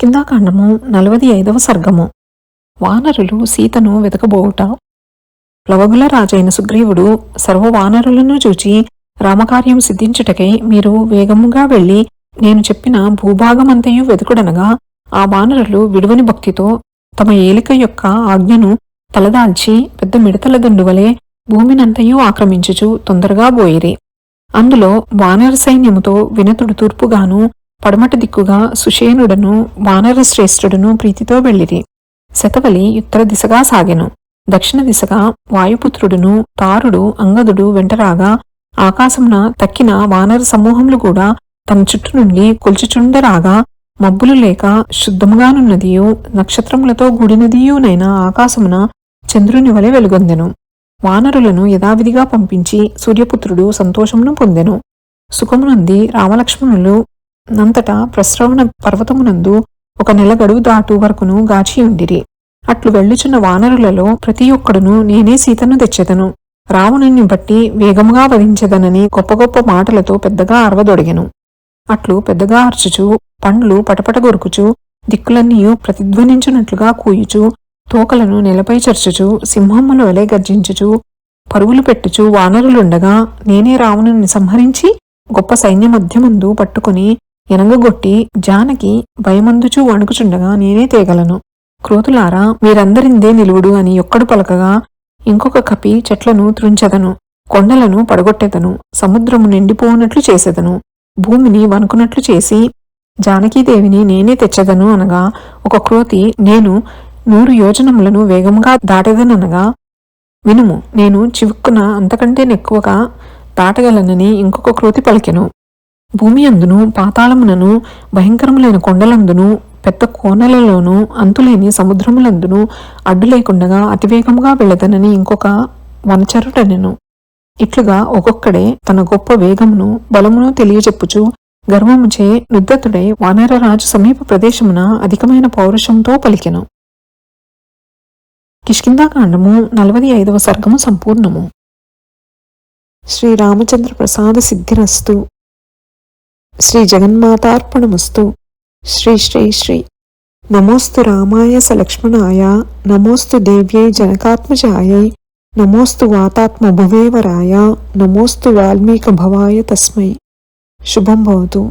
కిష్కిందాకాండము నలవది ఐదవ సర్గము. వానరులు సీతను వెతకబోవుట ప్లవగుల రాజైన సుగ్రీవుడు సర్వ వానరులను చూచి రామకార్యం సిద్ధించుటకై మీరు వేగముగా వెళ్ళి నేను చెప్పిన భూభాగమంతయు వెతుకుడనగా ఆ వానరులు విడువని భక్తితో తమ ఏలిక యొక్క ఆజ్ఞను తలదాల్చి పెద్ద మిడతల దుండువలే భూమినంతయు ఆక్రమించుచు తొందరగా బోయిరి. అందులో వానర సైన్యముతో వినతుడు తూర్పుగాను పడమట దిక్కుగా సుషేనుడను వానర శ్రేష్ఠుడును ప్రీతితో వెళ్ళిరి. శతవలి ఉత్తర దిశగా సాగెను. దక్షిణ దిశగా వాయుపుత్రుడును తారుడు అంగదుడు వెంటరాగా ఆకాశమున తక్కిన వానర సమూహములు కూడా తన చుట్టూ నుండి కొల్చుచుండరాగా మబ్బులు లేక శుద్ధముగానున్నదియు నక్షత్రములతో కూడినదియునైన ఆకాశమున చంద్రుని వలె వెలుగొందెను. వానరులను యథావిధిగా పంపించి సూర్యపుత్రుడు సంతోషమును పొందెను. సుఖమునంది రామలక్ష్మణులు నంతటా ప్రశ్రవణ పర్వతమునందు ఒక నెల గడువు దాటు వరకును గాచియుండిరి అట్లు వెళ్ళుచున్న వానరులలో ప్రతి ఒక్కడును నేనే సీతను తెచ్చెదను. రావణుని బట్టి వేగముగా వధించెదనని గొప్ప గొప్ప మాటలతో పెద్దగా అరవదొడిగెను అట్లు పెద్దగా అర్చుచు పండ్లు పటపట గొరుకుచు దిక్కులన్నీయు ప్రతిధ్వనించున్నట్లుగా కూయుచు తోకలను నెలపై చర్చుచు సింహమ్మల వలె గర్జించుచు పరుగులు పెట్టుచు వానరులుండగా నేనే రావణుని సంహరించి గొప్ప సైన్య మధ్యమందు పట్టుకుని ఎనగగొట్టి జానకి భయమందుచూ వణుకుచుండగా నేనే తేగలను. క్రోతులారా మీరందరిందే నిలువుడు అని ఒక్కడు పలకగా ఇంకొక కపి చెట్లను త్రుంచెదను కొండలను పడగొట్టెదను సముద్రము నిండిపోనట్లు చేసెదను భూమిని వణుకున్నట్లు చేసి జానకీదేవిని నేనే తెచ్చదను అనగా ఒక క్రోతి నేను నూరు యోజనములను వేగంగా దాటెదననగా వినుము నేను చివుక్కున అంతకంటే నెక్కువగా దాటగలనని ఇంకొక క్రోతి పలికెను. భూమి అందును పాతాళమునను భయంకరములైన కొండలందును పెద్ద కోనలలోనూ అంతులేని సముద్రములందును అడ్డు లేకుండగా అతివేగముగా వెళ్ళదనని ఇంకొక వనచరుటనెను ఇట్లుగా ఒక్కొక్కడే తన గొప్ప వేగమును బలమును తెలియజెప్పుచు గర్వముచే నుద్దతుడై వానరరాజు సమీప ప్రదేశమున అధికమైన పౌరుషంతో పలికెను. కిష్కిందాకాండము నలవది ఐదవ సర్గము సంపూర్ణము. శ్రీరామచంద్ర ప్రసాద సిద్ధిరస్తు. శ్రీ జగన్మాతార్పణమస్తు శ్రీ శ్రీ శ్రీ నమోస్తు రామాయ సలక్ష్మణాయ నమోస్తు దేవ్యై జనకాత్మజాయై నమోస్తు వాతాత్మ భువేవరాయ నమోస్తు వాల్మీక భవాయ తస్మై శుభం భవతు